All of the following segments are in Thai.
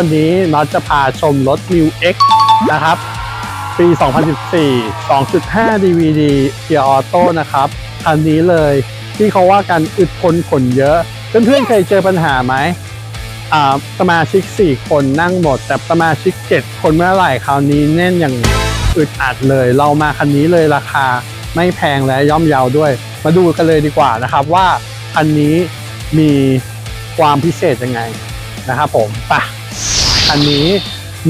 วันนี้น็อตจะพาชมรถ New X นะครับ ปี 2014 2.5 DVD เกียร์ออโต้นะครับ คันนี้เลยที่เขาว่ากันอึดทนขนเยอะ เพื่อนๆเคยเจอปัญหาไหมสมาชิก 4 คนนั่งหมด แต่สมาชิก 7 คนเมื่อไหร่คราวนี้แน่นอย่างอึดอัดเลย เรามาคันนี้เลยราคาไม่แพงและย่อมเยาวด้วย มาดูกันเลยดีกว่านะครับว่าคันนี้มีความพิเศษยังไงนะครับผมไปะ คันนี้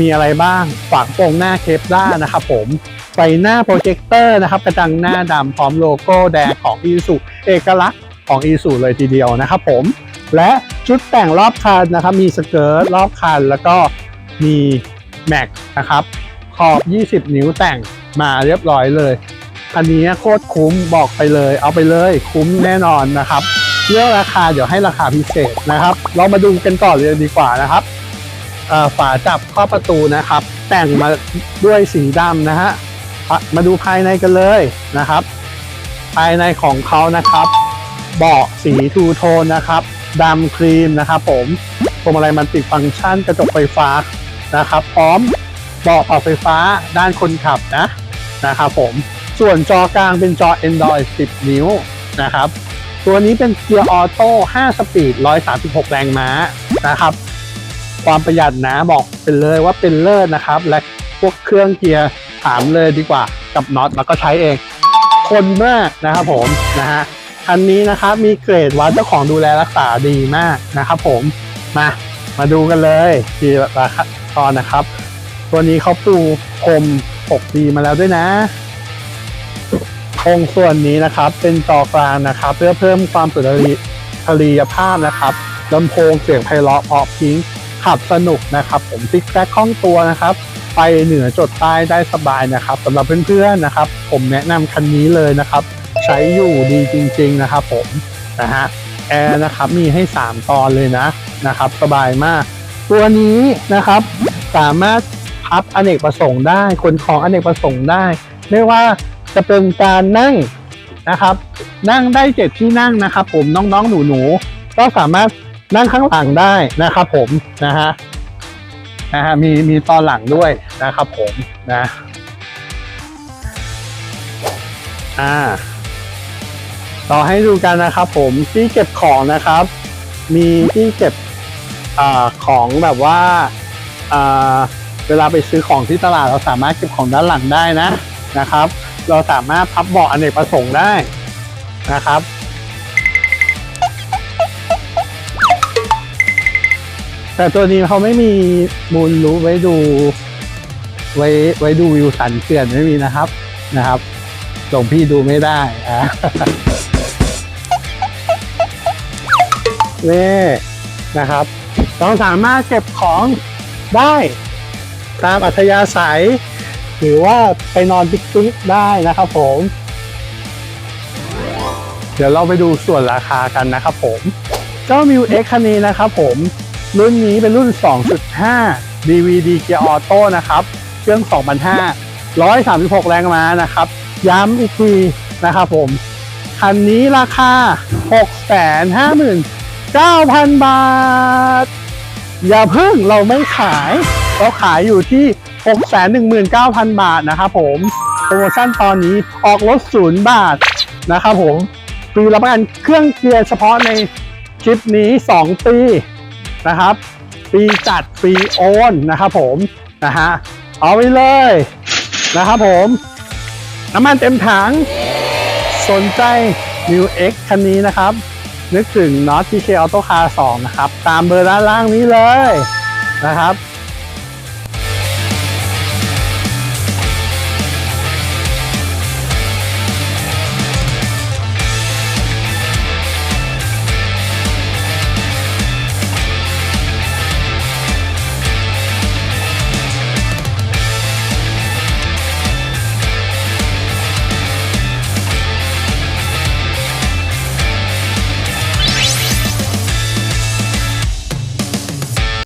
มีอะไรบ้างฝากโปรงหน้าเคปด้านะครับผมไฟหน้าโปรเจคเตอร์นะครับกระจังหน้าดำพร้อมโลโก้แดงของอีสุเอกลักษณ์ของอีสุเลยทีเดียวนะครับผมและชุดแต่งรอบคันนะครับมีสเกิร์ตรอบคัน แล้วก็มีแม็กนะครับขอบ 20 นิ้วแต่งมาเรียบร้อยเลยคันนี้โคตรคุ้มบอกไปเลย เอาไปเลยคุ้มแน่นอนนะครับเรื่องราคาเดี๋ยวให้ราคาพิเศษนะครับ เรามาดูกันก่อนเลยดีกว่านะครับ ฝาจับข้อประตูนะครับ แต่งมาด้วยสีดำนะฮะมาดูภายในกันเลยนะครับ ภายในของเขานะครับ เบาะสีทูโทนนะครับดำครีมนะครับผมพวงมาลัยมันติดฟังก์ชันกระจกไฟฟ้านะครับ พร้อมเบาะปรับไฟฟ้าด้านคนขับนะนะครับผมส่วนจอกลางเป็นจอ Android 10 นิ้วนะครับ ตัวนี้เป็นเกียร์ออโต้5สปีด 136 แรงม้านะครับ ความประหยัดนะบอกเป็นเลยว่าเป็นเลิศนะครับ และพวกเครื่องเกียร์ถามเลยดีกว่ากับน็อตแล้วก็ใช้เอง คนมากนะครับผมนะฮะคันนี้นะครับมีเกรดวัดเจ้าของดูแลรักษาดีมากนะครับผมมามาดูกันเลยทีละตอนนะครับ ตัวนี้เขาปูพรม 6D มาแล้วด้วยนะองส่วนนี้นะครับเป็นจอกลางนะครับ เพื่อเพิ่มความสุนทรีทรียภาพนะครับลำโพงเสียงไพเราะเพาะพริ้ง ขับสนุกนะครับ ผมติ๊กแซกคล่องตัวนะครับ ไปเหนือจดใต้ได้สบายนะครับสำหรับเพื่อนๆนะครับ ผมแนะนำคันนี้เลยนะครับ ใช้อยู่ดีจริง ๆนะครับ ผมนะฮะแอร์นะครับมีให้ 3 ตอนเลยนะนะครับ สบายมาก ตัวนี้นะครับ สามารถพับอเนกประสงค์ได้ขนของอเนกประสงค์ได้ ไม่ว่าจะเป็นการนั่งนะครับ นั่งได้เจ็ดที่นั่งนะครับ ผมน้องๆหนูๆก็สามารถ นั่งข้างหลังได้นะครับผมนะฮะนะฮะมีมีตอนหลังด้วยนะครับผมนะอ่าต่อให้ดูกันนะครับผมที่เก็บของนะครับ มีที่เก็บอ่าของแบบว่าอ่าเวลาไปซื้อของที่ตลาดเราสามารถเก็บของด้านหลังได้นะนะครับ เราสามารถพับเบาะอเนกประสงค์ได้นะครับ แต่ตัวนี้เขาไม่มีมูลรู้ไว้ดู ไว้ไว้ดูวิวสันเขื่อนไม่มีนะครับนะครับหลวงพี่ดูไม่ได้อะนี่นะครับเราสามารถเก็บของได้ตามอัธยาศัย หรือว่าไปนอนปิกนิกได้นะครับผม เดี๋ยวเราไปดูส่วนราคากันนะครับผมเจ้า m ิว X คันนี้นะครับผม รุ่นนี้เป็นรุ่น 2.5 DVD เกียร์ออโต้นะครับ เครื่อง 2,500 136 แรงม้านะครับ ย้ำอีกทีนะครับผม คันนี้ราคา 659,000 บาท อย่าเพิ่งเราไม่ขาย เราขายอยู่ที่ 619,000 บาทนะครับผมโปรโมชั่นตอนนี้ออกรถศูนย์บาทนะครับผมฟรีรับประกันเครื่องเกียร์เฉพาะในคลิปนี้ 2 ปี นะครับ ปีจัดปีโอนนะครับผมนะฮะเอาไปเลยนะครับผม น้ำมันเต็มถัง สนใจ New X คันนี้นะครับ นึกถึง Not TK Auto Car 2 นะครับ ตามเบอร์ด้านล่างนี้เลยนะครับ